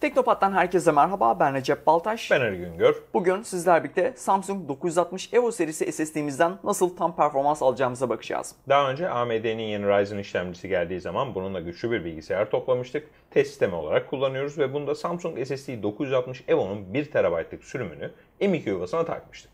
Teknopat'tan herkese merhaba. Ben Recep Baltaş. Ben Ali Güngör. Bugün sizler birlikte Samsung 960 EVO serisi SSD'mizden nasıl tam performans alacağımıza bakacağız. Daha önce AMD'nin yeni Ryzen işlemcisi geldiği zaman bununla güçlü bir bilgisayar toplamıştık. Test sistemi olarak kullanıyoruz ve bunda Samsung SSD 960 EVO'nun 1 TB'lık sürümünü M2 yuvasına takmıştık.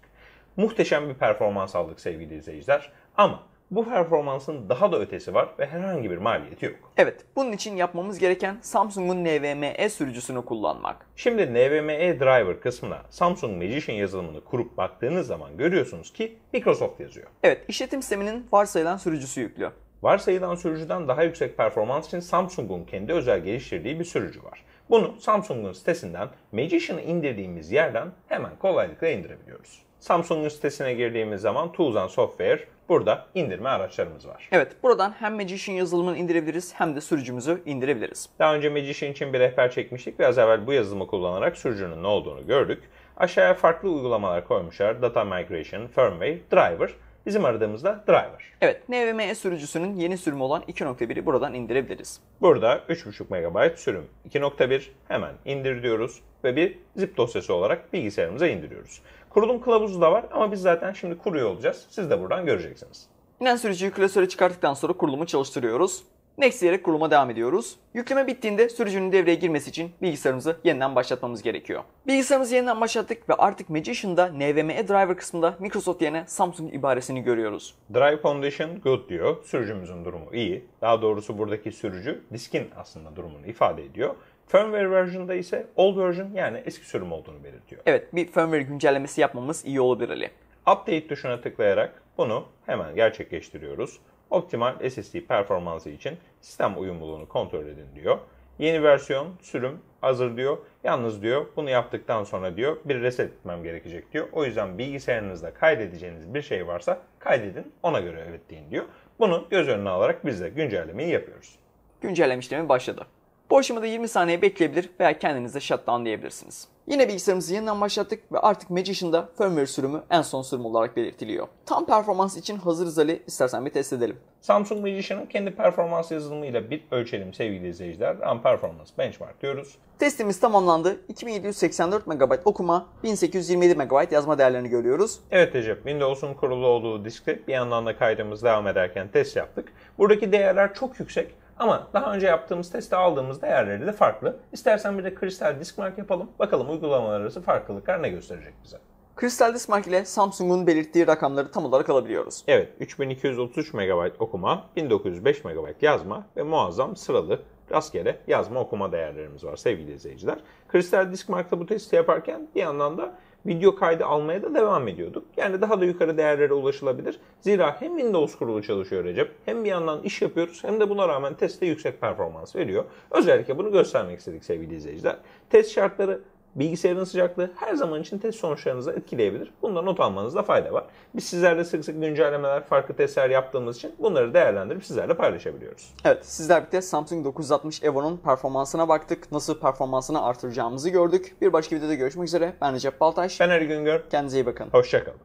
Muhteşem bir performans aldık sevgili izleyiciler. Ama bu performansın daha da ötesi var ve herhangi bir maliyeti yok. Evet, bunun için yapmamız gereken Samsung'un NVMe sürücüsünü kullanmak. Şimdi NVMe driver kısmına Samsung Magician yazılımını kurup baktığınız zaman görüyorsunuz ki Microsoft yazıyor. Evet, işletim sisteminin varsayılan sürücüsü yüklü. Varsayılan sürücüden daha yüksek performans için Samsung'un kendi özel geliştirdiği bir sürücü var. Bunu Samsung'un sitesinden Magician'ı indirdiğimiz yerden hemen kolaylıkla indirebiliyoruz. Samsung'un sitesine girdiğimiz zaman Tools and Software burada indirme araçlarımız var. Evet, buradan hem Magician yazılımını indirebiliriz hem de sürücümüzü indirebiliriz. Daha önce Magician için bir rehber çekmiştik ve az evvel bu yazılımı kullanarak sürücünün ne olduğunu gördük. Aşağıya farklı uygulamalar koymuşlar. Data Migration, Firmware, Driver. Bizim aradığımızda Driver. Evet, NVMe sürücüsünün yeni sürümü olan 2.1'i buradan indirebiliriz. Burada 3.5 MB sürüm 2.1 hemen indir diyoruz ve bir zip dosyası olarak bilgisayarımıza indiriyoruz. Kurulum kılavuzu da var ama biz zaten şimdi kuruyor olacağız. Siz de buradan göreceksiniz. İnen sürücüyü klasöre çıkarttıktan sonra kurulumu çalıştırıyoruz. Next diyerek kuruluma devam ediyoruz. Yükleme bittiğinde sürücünün devreye girmesi için bilgisayarımızı yeniden başlatmamız gerekiyor. Bilgisayarımızı yeniden başlattık ve artık Magician'da NVMe driver kısmında Microsoft yerine Samsung ibaresini görüyoruz. Drive condition good diyor. Sürücümüzün durumu iyi. Daha doğrusu buradaki sürücü diskin aslında durumunu ifade ediyor. Firmware version'da ise old version yani eski sürüm olduğunu belirtiyor. Evet bir firmware güncellemesi yapmamız iyi olabilir Ali. Update tuşuna tıklayarak bunu hemen gerçekleştiriyoruz. Optimal SSD performansı için sistem uyumluluğunu kontrol edin diyor. Yeni versiyon sürüm hazır diyor. Yalnız diyor bunu yaptıktan sonra diyor bir reset etmem gerekecek diyor. O yüzden bilgisayarınızda kaydedeceğiniz bir şey varsa kaydedin ona göre evet deyin diyor. Bunu göz önüne alarak biz de güncellemeyi yapıyoruz. Güncelleme işlemi başladı. Bu aşamada 20 saniye bekleyebilir veya kendiniz de shutdown diyebilirsiniz. Yine bilgisayarımızı yeniden başlattık ve artık Magician'da firmware sürümü en son sürüm olarak belirtiliyor. Tam performans için hazırız Ali. İstersen bir test edelim. Samsung Magician'ın kendi performans yazılımıyla bir ölçelim sevgili izleyiciler. Run Performance Benchmark diyoruz. Testimiz tamamlandı. 2784 MB okuma, 1827 MB yazma değerlerini görüyoruz. Evet Recep, Windows'un kurulu olduğu diskte bir yandan da kaydımız devam ederken test yaptık. Buradaki değerler çok yüksek ama daha önce yaptığımız testte aldığımız değerleri de farklı. İstersen bir de kristal disk mark yapalım. Bakalım uygulamalar arası farklılıklar ne gösterecek bize. Crystal Disk Mark ile Samsung'un belirttiği rakamları tam olarak alabiliyoruz. Evet, 3233 MB okuma, 1905 MB yazma ve muazzam sıralı rastgele yazma okuma değerlerimiz var sevgili izleyiciler. Kristal Disk Mark'ta bu testi yaparken bir yandan da video kaydı almaya da devam ediyorduk. Yani daha da yukarı değerlere ulaşılabilir. Zira hem Windows kurulu çalışıyor Recep hem bir yandan iş yapıyoruz hem de buna rağmen testte yüksek performans veriyor. Özellikle bunu göstermek istedik sevgili izleyiciler. Test şartları bilgisayarın sıcaklığı her zaman için test sonuçlarınızı etkileyebilir. Bundan not almanızda fayda var. Biz sizlerle sık sık güncellemeler, farklı testler yaptığımız için bunları değerlendirip sizlerle paylaşabiliyoruz. Evet, sizler birlikte Samsung 960 EVO'nun performansına baktık. Nasıl performansını artıracağımızı gördük. Bir başka videoda görüşmek üzere. Ben Recep Baltaş. Ben Ali Güngör. Kendinize iyi bakın. Hoşçakalın.